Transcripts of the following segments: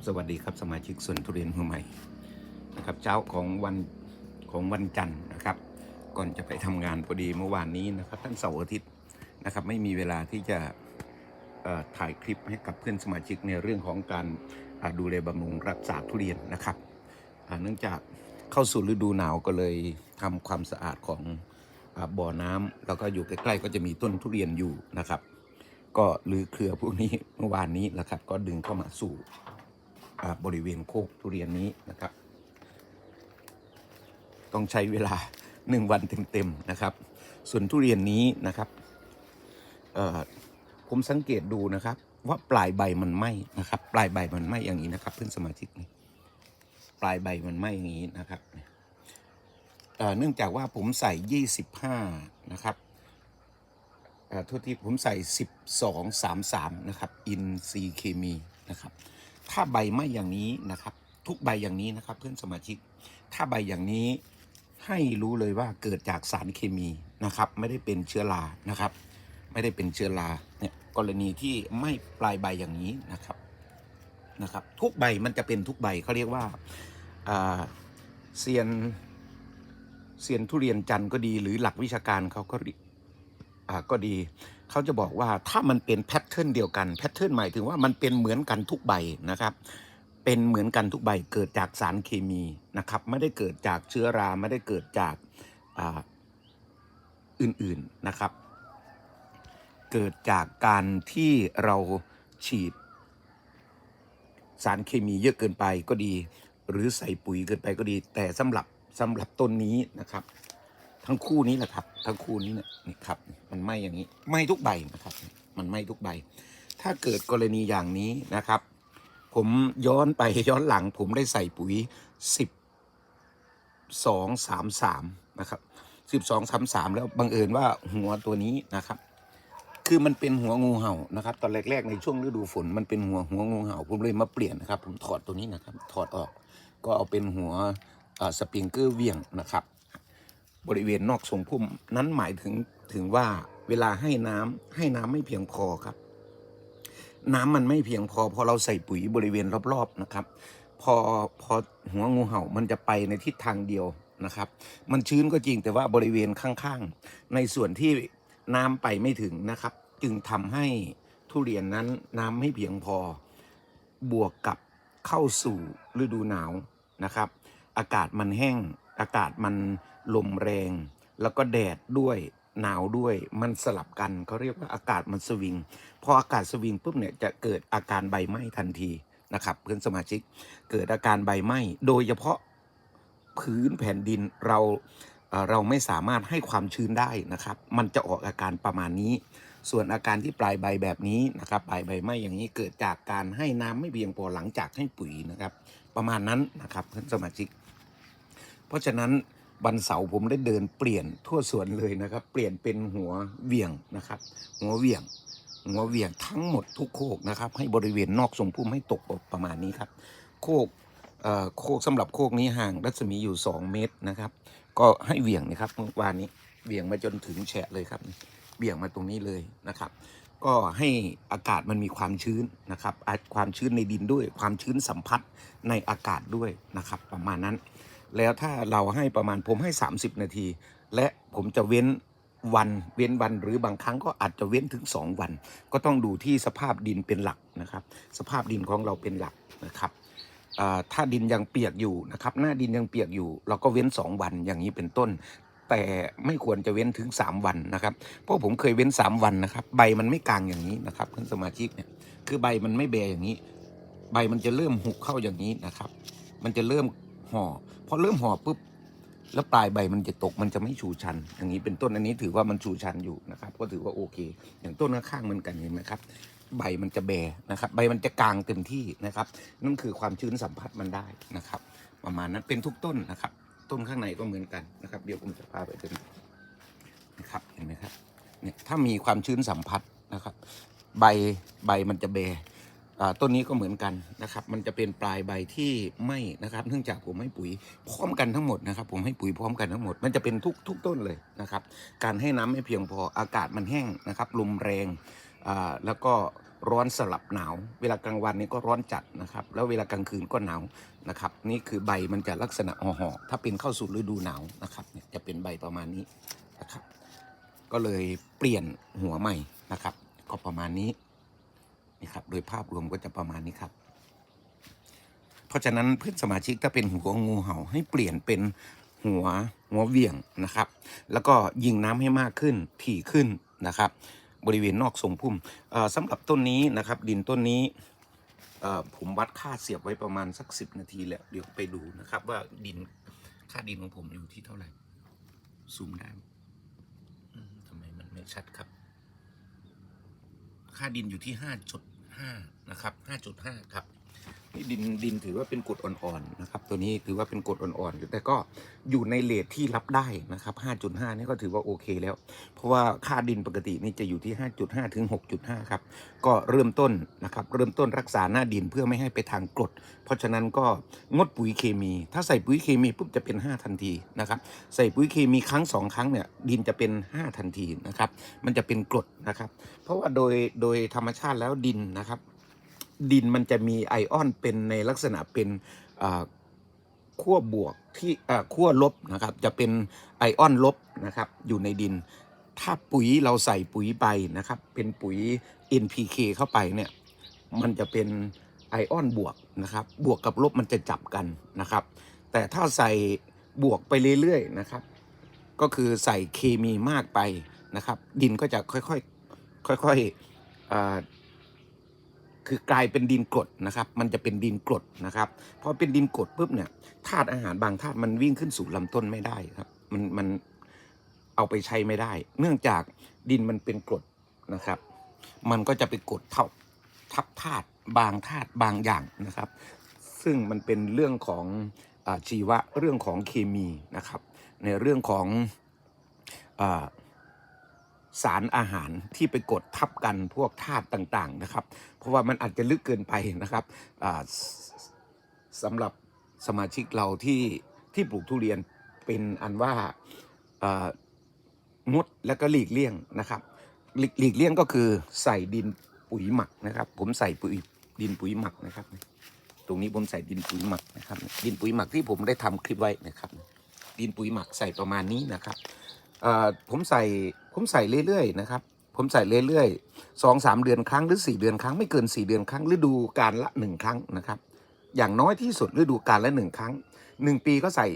ครับสวัสดีครับสมาชิกส่วนทุเรียนหัวใหม่นะครับ เช้าของวันของวันจันทร์นะครับ ก่อนจะไปทำงานพอดีเมื่อวานนี้นะครับท่านเสาร์อาทิตย์นะครับ ไม่มีเวลาที่จะถ่ายคลิปให้กับเพื่อนสมาชิกในเรื่องของการดูแลบำรุงรักษาทุเรียนนะครับเนื่องจากเข้าสู่ฤดูหนาวก็เลยทำความสะอาดของอบ่อน้ำแล้วก็อยู่ใกล้ๆก็จะมีต้นทุเรียนอยู่นะครับ ก็ลือเครือพวกนี้เมื่อวานนี้นะครับ ก็ดึงเข้ามาสู่ บริเวณโคกทุเรียนนี้นะครับ ต้องใช้เวลาหนึ่งวันเต็มๆนะครับ ส่วนทุเรียนนี้นะครับผมสังเกตดูนะครับ ว่าปลายใบมันไหมนะครับ ปลายใบมันไหมอย่างนี้นะครับ เพื่อนสมาชิกนี่ปลายใบมันไหมอย่างนี้นะครับเนื่องจากว่าผมใส่ยี่สิบห้านะครับเอ่อโทษทีผมใส่ 12 33 นะครับ อินซีเคมีนะครับ ถ้าใบไม่อย่างนี้นะครับ ทุกใบอย่างนี้นะครับ เพื่อนสมาชิก ถ้าใบอย่างนี้ให้รู้เลยว่าเกิดจากสารเคมีนะครับ ไม่ได้เป็นเชื้อรานะครับ ไม่ได้เป็นเชื้อราเนี่ยกรณีที่ไม่ปลายใบอย่างนี้นะครับนะครับ ทุกใบมันจะเป็นทุกใบเขาเรียกว่าเซียนเซียนทุเรียนจันทร์ก็ดี หรือหลักวิชาการเขาก็เรียกอ่าก็ดี เขาจะบอกว่าถ้ามันเป็นแพทเทิร์นเดียวกันแพทเทิร์นหมายถึงว่ามันเป็นเหมือนกันทุกใบนะครับ เป็นเหมือนกันทุกใบเกิดจากสารเคมีนะครับ ไม่ได้เกิดจากเชื้อราไม่ได้เกิดจากอื่นๆนะครับ เกิดจากการที่เราฉีด สารเคมีเยอะเกินไปก็ดี หรือใส่ปุ๋ยเกินไปก็ดี แต่สำหรับสำหรับต้นนี้นะครับ ทั้งคู่นี้แหละครับ ทั้งคู่นี้นี่ยนี่ครับ มันไหม้อย่างนี้ไหม้ทุกใบนะครับ มันไหม้ทุกใบ ถ้าเกิดกรณีอย่างนี้นะครับ ผมย้อนไปย้อนหลัง ผมได้ใส่ปุ๋ยสิบสองสามสามนะครับสิบสองสามสามแล้วบังเอิญว่าหัวตัวนี้นะครับ คือมันเป็นหัวงูเห่านะครับ ตอนแรกๆในช่วงฤดูฝนมันเป็นหัวหัวงูเห่า ผมเลยมาเปลี่ยนนะครับ ผมถอดตัวนี้นะครับ ถอดออก ก็เอาเป็นหัวสปริงเกอร์เวียงนะครับ บริเวณนอกทรงพุ่มนั้นหมายถึง ถึงว่าเวลาให้น้ำให้น้ำไม่เพียงพอครับ น้ำมันไม่เพียงพอ พอเราใส่ปุ๋ยบริเวณรอบๆนะครับ พอพอหัวงูเห่ามันจะไปในทิศทางเดียวนะครับ มันชื้นก็จริงแต่ว่าบริเวณข้างๆ ในส่วนที่น้ำไปไม่ถึงนะครับ จึงทำให้ทุเรียนนั้นน้ำไม่เพียงพอ บวกกับเข้าสู่ฤดูหนาวนะครับ อากาศมันแห้งอากาศมันลมแรง แล้วก็แดดด้วย หนาวด้วยมันสลับกันเขาเรียกว่าอากาศมันสวิง พออากาศสวิงปุ๊บเนี่ยจะเกิดอาการใบไหม้ทันทีนะครับเพื่อนสมาชิกเกิดอาการใบไหม้โดยเฉพาะพื้นแผ่นดินเราเราไม่สามารถให้ความชื้นได้นะครับ มันจะออกอาการประมาณนี้ ส่วนอาการที่ปลายใบแบบนี้นะครับปลายใบไหม้อย่างนี้เกิดจากการให้น้ำไม่เพียงพอหลังจากให้ปุ๋ยนะครับ ประมาณนั้นนะครับเพื่อนสมาชิก เพราะฉะนั้น วันเสาร์ผมได้เดินเปลี่ยนทั่วสวนเลยนะครับ เปลี่ยนเป็นหัวเวียงนะครับ หัวเวียง หัวเวียงทั้งหมดทุกโคกนะครับ ให้บริเวณนอกทรงพุ่มให้ตกประมาณนี้ครับ โคกเอ่อโคกสำหรับโคกนี้ห่างรัศมีอยู่ 2 เมตรนะครับ ก็ให้เวียงนะครับเมื่อวานนี้เวียงมาจนถึงแฉะเลยครับเหวี่ยงมาตรงนี้เลยนะครับ ก็ให้อากาศมันมีความชื้นนะครับ ความชื้นในดินด้วย ความชื้นสัมผัสในอากาศด้วยนะครับ ประมาณนั้น แล้วถ้าเราให้ประมาณผมให้ 30 นาที และผมจะเว้นวันเว้นวันหรือบางครั้งก็อาจจะเว้นถึง 2 วัน ก็ต้องดูที่สภาพดินเป็นหลักนะครับ สภาพดินของเราเป็นหลักนะครับถ้าดินยังเปียกอยู่นะครับ หน้าดินยังเปียกอยู่ เราก็เว้น 2 วันอย่างนี้เป็นต้น แต่ไม่ควรจะเว้นถึง 3 วันนะครับ เพราะผมเคยเว้น 3 วันนะครับ ใบมันไม่กลางอย่างนี้นะครับเพื่อนสมาชิกเนี่ยคือใบมันไม่แบอย่างนี้ ใบมันจะเริ่มหุกเข้าอย่างนี้นะครับ มันจะเริ่ม ห่อพอเริ่มห่อปุ๊บแล้วปลายใบมันจะตกมันจะไม่ชูชัน อย่างนี้เป็นต้นอันนี้ถือว่ามันชูชันอยู่นะครับ ก็ถือว่าโอเค อย่างต้นข้างๆเหมือนกันเห็นไหมครับ ใบมันจะแบนะครับ ใบมันจะกลางเต็มที่นะครับ นั่นคือความชื้นสัมผัสมันได้นะครับ ประมาณนั้นเป็นทุกต้นนะครับ ต้นข้างในก็เหมือนกันนะครับ เดี๋ยวผมจะพาไปดูนะครับเห็นไหมครับเนี่ยถ้ามีความชื้นสัมผัสนะครับ ใบใบมันจะแบ ต้นนี้ก็เหมือนกันนะครับ มันจะเป็นปลายใบที่ไหม้นะครับ เนื่องจากผมให้ปุ๋ยพร้อมกันทั้งหมดนะครับ ผมให้ปุ๋ยพร้อมกันทั้งหมด มันจะเป็นทุกทุกต้นเลยนะครับ การให้น้ำไม่เพียงพออากาศมันแห้งนะครับลมแรงแล้วก็ร้อนสลับหนาว เวลากลางวันนี่ก็ร้อนจัดนะครับ แล้วเวลากลางคืนก็หนาวนะครับ นี่คือใบมันจะลักษณะห่อๆถ้าเป็นเข้าสู่ฤดูหนาวนะครับจะเป็นใบประมาณนี้นะครับ ก็เลยเปลี่ยนหัวใหม่นะครับ ก็ประมาณนี้ นี่ครับ โดยภาพรวมก็จะประมาณนี้ครับ เพราะฉะนั้นเพื่อนสมาชิกถ้าเป็นหัวงูเห่าให้เปลี่ยนเป็นหัวหัวเวี่ยงนะครับ แล้วก็ยิงน้ำให้มากขึ้นถี่ขึ้นนะครับ บริเวณนอกทรงพุ่มเอ่อสำหรับต้นนี้นะครับ ดินต้นนี้ผมวัดค่าเสียบไว้ประมาณสักสิบนาทีแล้วเดี๋ยวไปดูนะครับ ว่าดินค่าดินของผมอยู่ที่เท่าไหร่ซูมได้ทำไมมันไม่ชัดครับ ค่าดินอยู่ที่ห้าจุด ห้านะครับห้าจุดห้าครับ นี่ดินดินถือว่าเป็นกรดอ่อนๆนะครับ ตัวนี้ถือว่าเป็นกรดอ่อนๆอยู่แต่ก็อยู่ในเลทที่รับได้นะครับ 5.5 นี่ก็ถือว่าโอเคแล้ว เพราะว่าค่าดินปกตินี่จะอยู่ที่ 5.5 ถึง 6.5 ครับ ก็เริ่มต้นนะครับ เริ่มต้นรักษาหน้าดินเพื่อไม่ให้ไปทางกรด เพราะฉะนั้นก็งดปุ๋ยเคมี ถ้าใส่ปุ๋ยเคมีปุ๊บจะเป็น 5 ทันทีนะครับ ใส่ปุ๋ยเคมีครั้ง 2 ครั้งเนี่ยดินจะเป็น 5 ทันทีนะครับ มันจะเป็นกรดนะครับ เพราะว่าโดยโดยธรรมชาติแล้วดินนะครับ ดินมันจะมีไอออนเป็นในลักษณะเป็นขั้วบวกที่ขั้วลบนะครับ จะเป็นไอออนลบนะครับ อยู่ในดิน ถ้าปุ๋ยเราใส่ปุ๋ยไปนะครับ เป็นปุ๋ย NPK เข้าไปเนี่ยมันจะเป็นไอออนบวกนะครับ บวกกับลบมันจะจับกันนะครับ แต่ถ้าใส่บวกไปเรื่อยๆนะครับ ก็คือใส่เคมีมากไปนะครับ ดินก็จะค่อยๆค่อยๆ คือกลายเป็นดินกรดนะครับ มันจะเป็นดินกรดนะครับพอเป็นดินกรดปุ๊บเนี่ยธาตุอาหารบางธาตุมันวิ่งขึ้นสู่ลำต้นไม่ได้ครับ มันมันเอาไปใช้ไม่ได้ เนื่องจากดินมันเป็นกรดนะครับ มันก็จะไปกดทับทับธาตุบางธาตุบางอย่างนะครับ ซึ่งมันเป็นเรื่องของอชีวะเรื่องของเคมีนะครับ ในเรื่องของอ สารอาหารที่ไปกดทับกันพวกธาตุต่างๆนะครับ เพราะว่ามันอาจจะลึกเกินไปนะครับสำหรับสมาชิกเราที่ที่ปลูกทุเรียนเป็นอันว่างดแล้วก็หลีกเลี่ยงนะครับหลีกหลีกเลี่ยงก็คือใส่ดินปุ๋ยหมักนะครับ ผมใส่ปุ๋ยดินปุ๋ยหมักนะครับ ตรงนี้ผมใส่ดินปุ๋ยหมักนะครับ ดินปุ๋ยหมักที่ผมได้ทำคลิปไว้นะครับ ดินปุ๋ยหมักใส่ประมาณนี้นะครับผมใส่ ผมใส่เรื่อยๆนะครับผมใส่เรื่อยๆสองสามเดือนครั้งหรือสี่เดือนครั้งไม่เกินสี่เดือนครั้งฤดูกาลละหนึ่งครั้งนะครับ อย่างน้อยที่สุดฤดูกาลละหนึ่งครั้งหนึ่งปีก็ใส่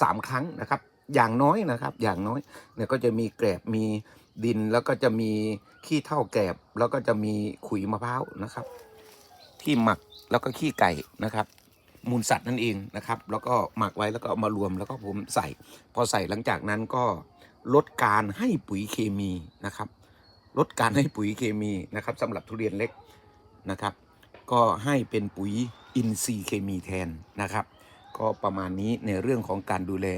สามครั้งนะครับ อย่างน้อยนะครับ อย่างน้อยเนี่ยก็จะมีแกลบมีดินแล้วก็จะมีขี้เท่าแกลบแล้วก็จะมีขุยมะพร้าวนะครับที่หมักแล้วก็ขี้ไก่นะครับมูลสัตว์นั่นเองนะครับ แล้วก็หมักไว้แล้วก็เอามารวมแล้วก็ผมใส่ พอใส่หลังจากนั้นก็ ลดการให้ปุ๋ยเคมีนะครับ ลดการให้ปุ๋ยเคมีนะครับสำหรับทุเรียนเล็กนะครับ ก็ให้เป็นปุ๋ยอินทรีย์เคมีแทนนะครับ ก็ประมาณนี้ในเรื่องของการดูแล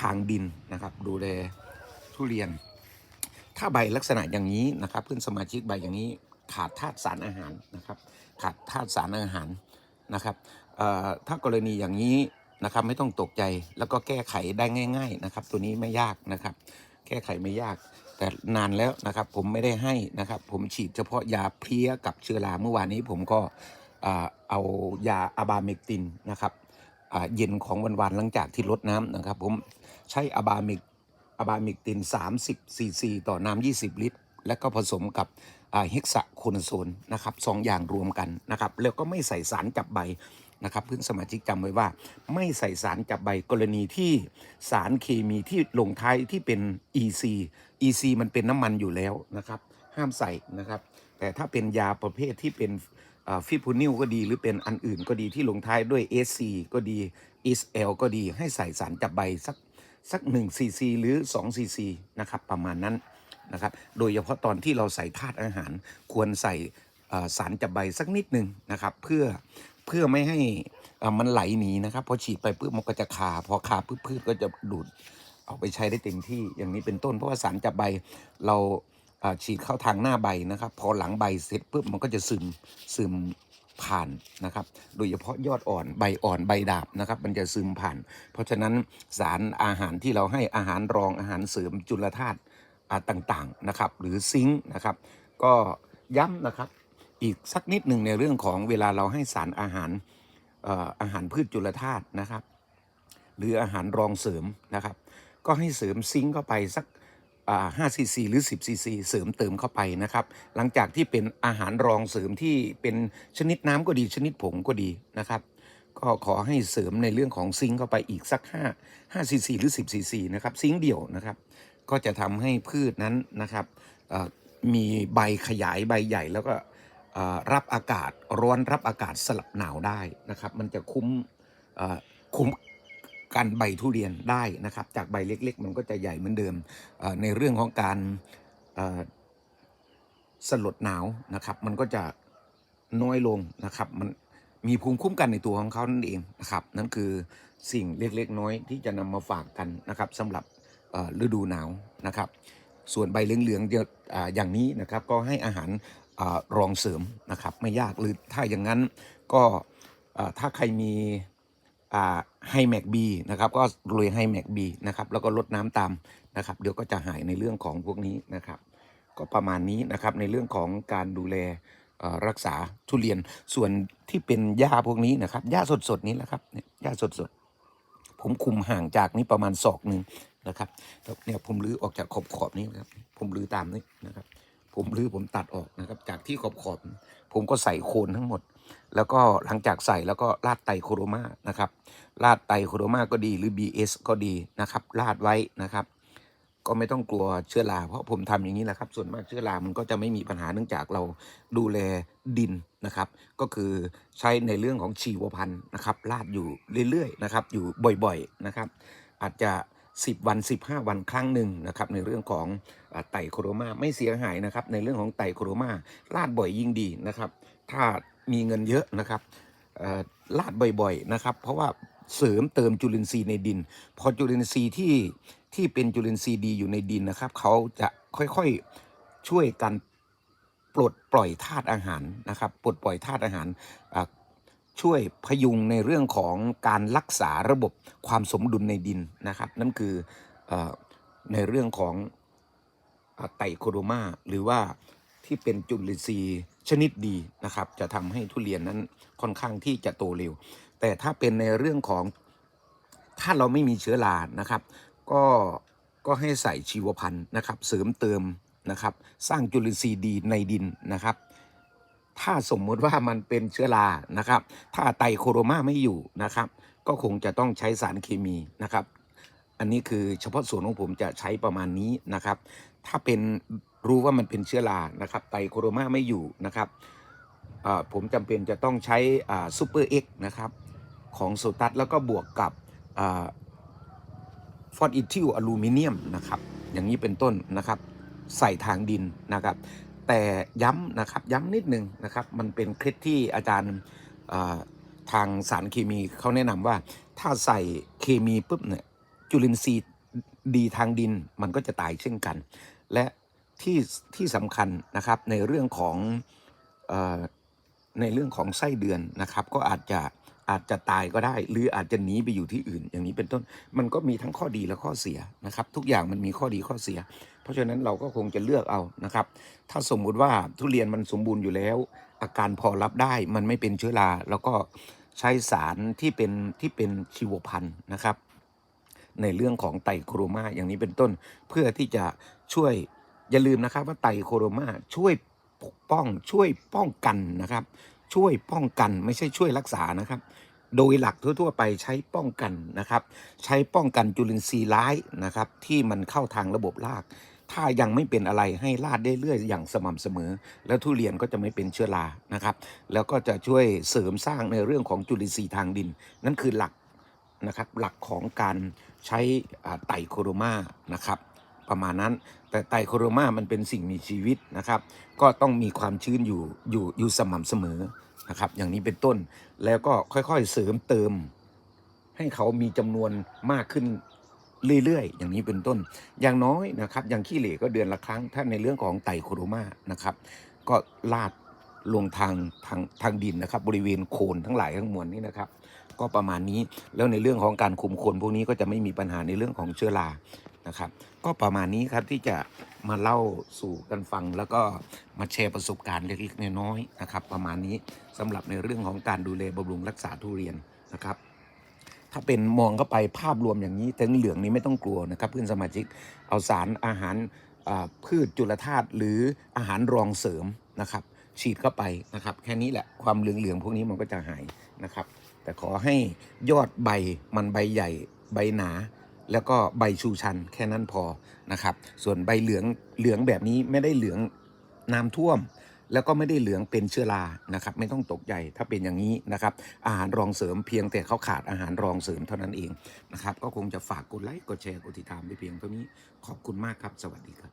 ทางดินนะครับ ดูแลทุเรียน ถ้าใบลักษณะอย่างนี้นะครับ เพื่อนสมาชิกใบอย่างนี้ขาดธาตุสารอาหารนะครับ ขาดธาตุสารอาหารนะครับถ้ากรณีอย่างนี้ นะครับ ไม่ต้องตกใจแล้วก็แก้ไขได้ง่าย ๆนะครับ ตัวนี้ไม่ยากนะครับ แก้ไขไม่ยาก แต่นานแล้วนะครับ ผมไม่ได้ให้นะครับ ผมฉีดเฉพาะยาเพลี้ยกับเชื้อราเมื่อวานนี้ผมก็เอายาอะบาเมกตินนะครับเย็นของวันวานหลังจากที่ลดน้ำนะครับ ผมใช้อะบาเมกอะบาเมกติน 30ซีซีต่อน้ำ20 ลิตร แล้วก็ผสมกับเฮกซาโคนโซนนะครับสองอย่างรวมกันนะครับ แล้วก็ไม่ใส่สารจับใบ นะครับเพื่อนสมาชิกจำไว้ว่า ไม่ใส่สารจับใบกรณีที่สารเคมีที่ลงท้ายที่เป็น EC EC มันเป็นน้ำมันอยู่แล้วนะครับห้ามใส่นะครับ แต่ถ้าเป็นยาประเภทที่เป็นฟิพูนิลก็ดีหรือเป็นอันอื่นก็ดีที่ลงท้ายด้วย SC ก็ดี SL ก็ดีให้ใส่สารจับใบสักสัก1ซีซีหรือ2ซีซีนะครับประมาณนั้นนะครับโดยเฉพาะตอนที่เราใส่ธาตุอาหาร ควรใส่สารจับใบสักนิดหนึ่งนะครับ เพื่อ เพื่อไม่ให้มันไหลหนีนะครับ พอฉีดไปปุ๊บมันก็จะคาพอคาปุ๊บพืชก็จะดูดเอาไปใช้ได้เต็มที่อย่างนี้เป็นต้น เพราะว่าสารจับใบเราฉีดเข้าทางหน้าใบนะครับ พอหลังใบเสร็จปุ๊บมันก็จะซึมซึมผ่านนะครับ โดยเฉพาะยอดอ่อนใบอ่อนใบดาบนะครับ มันจะซึมผ่าน เพราะฉะนั้นสารอาหารที่เราให้อาหารรองอาหารเสริมจุลธาตุต่างๆนะครับ หรือซิงค์นะครับ ก็ย้ำนะครับ อีกสักนิดหนึ่งในเรื่องของเวลาเราให้สารอาหารอาหารพืชจุลธาตุนะครับ หรืออาหารรองเสริมนะครับ ก็ให้เสริมซิงค์เข้าไปสักห้าซีซีหรือ10ซีซีเสริมเติมเข้าไปนะครับ หลังจากที่เป็นอาหารรองเสริมที่เป็นชนิดน้ำก็ดีชนิดผงก็ดีนะครับ ก็ขอให้เสริมในเรื่องของซิงค์เข้าไปอีกสัก5 5ซีซีหรือ10ซีซีนะครับซิงค์เดี่ยวนะครับ ก็จะทำให้พืชนั้นนะครับมีใบขยายใบใหญ่แล้วก็ รับอากาศร้อนรับอากาศสลับหนาวได้นะครับ มันจะคุ้มคุ้มกันใบทุเรียนได้นะครับ จากใบเล็ก ๆ มันก็จะใหญ่เหมือนเดิมในเรื่องของการสลดหนาวนะครับ มันก็จะน้อยลงนะครับมันมีภูมิคุ้มกันในตัวของเขานั่นเองนะครับ นั่นคือสิ่งเล็กๆน้อยที่จะนำมาฝากกันนะครับสำหรับฤดูหนาวนะครับ ส่วนใบเหลืองๆอย่างนี้นะครับ ก็ให้อาหาร รองเสริมนะครับไม่ยากหรือถ้าอย่างนั้นก็ถ้าใครมีไฮแม็กบีนะครับก็โรยไฮแม็กบีนะครับแล้วก็ลดน้ำตามนะครับเดี๋ยวก็จะหายในเรื่องของพวกนี้นะครับ ก็ประมาณนี้นะครับในเรื่องของการดูแลรักษาทุเรียนส่วนที่เป็นหญ้าพวกนี้นะครับหญ้าสดๆนี้แหละครับเนี่ยหญ้าสดๆผมคุมห่างจากนี้ประมาณศอกหนึ่งนะครับเนี่ยผมรื้อออกจากขอบขอบๆนี้นะครับผมรื้อตามนี้นะครับ ผมรื้อผมตัดออกนะครับ จากที่ขอบขอบผมก็ใส่โคนทั้งหมด แล้วก็หลังจากใส่แล้วก็ราดไตโคโรมานะครับราดไตโคโรมาก็ดีหรือ BS ก็ดีนะครับราดไว้นะครับ ก็ไม่ต้องกลัวเชื้อราเพราะผมทำอย่างนี้แหละครับ ส่วนมากเชื้อรามันก็จะไม่มีปัญหาเนื่องจากเราดูแลดินนะครับ ก็คือใช้ในเรื่องของชีวพันธุ์นะครับราดอยู่เรื่อยๆนะครับ อยู่บ่อยๆนะครับ อาจจะ 10 วัน 15 วันครั้งหนึ่งนะครับในเรื่องของไตโครมาไม่เสียหายนะครับในเรื่องของไตโครมาราดบ่อยยิ่งดีนะครับถ้ามีเงินเยอะนะครับลาดบ่อยๆนะครับเพราะว่าเสริมเติมจุลินทรีย์ในดิน พอจุลินทรีย์ที่ที่เป็นจุลินทรีย์ดีอยู่ในดินนะครับเขาจะค่อยๆช่วยกันปลดปล่อยธาตุอาหารนะครับปลดปล่อยธาตุอาหาร ช่วยพยุงในเรื่องของการรักษาระบบความสมดุลในดินนะครับ นั่นคืออในเรื่องของอไตรโคโรมาหรือว่าที่เป็นจุลินทรีย์ชนิดดีนะครับ จะทำให้ทุเรียนนั้นค่อนข้างที่จะโตเร็ว แต่ถ้าเป็นในเรื่องของถ้าเราไม่มีเชื้อรานะครับ ก็ก็ให้ใส่ชีวพันธุ์นะครับ เสริมเติมนะครับ สร้างจุลินทรีย์ดีในดินนะครับ ถ้าสมมุติว่ามันเป็นเชื้อรานะครับ ถ้าไตรโคโรมาไม่อยู่นะครับ ก็คงจะต้องใช้สารเคมีนะครับ อันนี้คือเฉพาะส่วนของผมจะใช้ประมาณนี้นะครับ ถ้าเป็นรู้ว่ามันเป็นเชื้อรานะครับ ไตรโคโรมาไม่อยู่นะครับผมจำเป็นจะต้องใช้ซูเปอร์เอ็กนะครับของโซตัสแล้วก็บวกกับฟอสอิทิลอลูมิเนียมนะครับ อย่างนี้เป็นต้นนะครับ ใส่ทางดินนะครับ แต่ย้ำนะครับย้ำนิดนึงนะครับ มันเป็นเคล็ดที่อาจารย์ทางสารเคมีเขาแนะนำว่า ถ้าใส่เคมีปุ๊บเนี่ยจุลินทรีย์ดีทางดินมันก็จะตายเช่นกัน และที่ที่สำคัญนะครับในเรื่องของออในเรื่องของไส้เดือนนะครับ ก็อาจจะอาจจะตายก็ได้ หรืออาจจะหนีไปอยู่ที่อื่น อย่างนี้เป็นต้นมันก็มีทั้งข้อดีและข้อเสียนะครับ ทุกอย่างมันมีข้อดีข้อเสีย ราะฉะนั้นเราก็คงจะเลือกเอานะครับ ถ้าสมมุติว่าทุเรียนมันสมบูรณ์อยู่แล้ว อาการพอรับได้มันไม่เป็นเชื้อรา แล้วก็ใช้สารที่เป็นที่เป็นชีวพันธุ์นะครับ ในเรื่องของไตโครมาอย่างนี้เป็นต้น เพื่อที่จะช่วยอย่าลืมนะครับว่าไตโครมาช่วยปกป้องช่วยป้องกันนะครับ ช่วยป้องกันไม่ใช่ช่วยรักษานะครับโดยหลักทั่ว ๆ ไปใช้ป้องกันนะครับ ใช้ป้องกันจุลินทรีย์ร้ายนะครับ ที่มันเข้าทางระบบราก ถ้ายังไม่เป็นอะไรให้ลาดได้เรื่อยอย่างสม่ำเสมอ แล้วทุเรียนก็จะไม่เป็นเชื้อรานะครับ แล้วก็จะช่วยเสริมสร้างในเรื่องของจุลินทรีย์ทางดิน นั่นคือหลักนะครับหลักของการใช้ไตโคโรมานะครับประมาณนั้น แต่ไตโคโรมามันเป็นสิ่งมีชีวิตนะครับ ก็ต้องมีความชื้นอยู่อยู่อยู่สม่ำเสมอนะครับอย่างนี้เป็นต้นแล้วก็ค่อยๆเสริมเติมให้เขามีจำนวนมากขึ้น เรื่อยๆ อย่างนี้เป็นต้น อย่างน้อยนะครับ อย่างขี้เหร่ก็เดือนละครั้ง ถ้าในเรื่องของไตโครมานะครับ ก็ลาดลงทางทางทางดินนะครับ บริเวณโคนทั้งหลายทั้งมวลนี้นะครับ ก็ประมาณนี้แล้วในเรื่องของการคุมโคนพวกนี้ก็จะไม่มีปัญหาในเรื่องของเชื้อรานะครับ ก็ประมาณนี้ครับที่จะมาเล่าสู่กันฟัง แล้วก็มาแชร์ประสบการณ์เล็กๆน้อยๆนะครับ ประมาณนี้สำหรับในเรื่องของการดูแลบำรุงรักษาทุเรียนนะครับ ถ้าเป็นมองเข้าไปภาพรวมอย่างนี้แตงเหลืองนี้ไม่ต้องกลัวนะครับเพื่อนสมาชิกเอาสารอาหารพืชจุลธาตุหรืออาหารรองเสริมนะครับ ฉีดเข้าไปนะครับ แค่นี้แหละความเหลืองๆพวกนี้มันก็จะหายนะครับ แต่ขอให้ยอดใบมันใบใหญ่ใบหนา แล้วก็ใบชูชันแค่นั้นพอนะครับ ส่วนใบเหลืองเหลืองแบบนี้ไม่ได้เหลืองน้ำท่วม แล้วก็ไม่ได้เหลืองเป็นเชื้อรานะครับ ไม่ต้องตกใจถ้าเป็นอย่างนี้นะครับ อาหารรองเสริมเพียงแต่เขาขาดอาหารรองเสริมเท่านั้นเองนะครับ ก็คงจะฝากกดไลค์กดแชร์กดติดตามไปเพียงเท่านี้ขอบคุณมากครับ สวัสดีครับ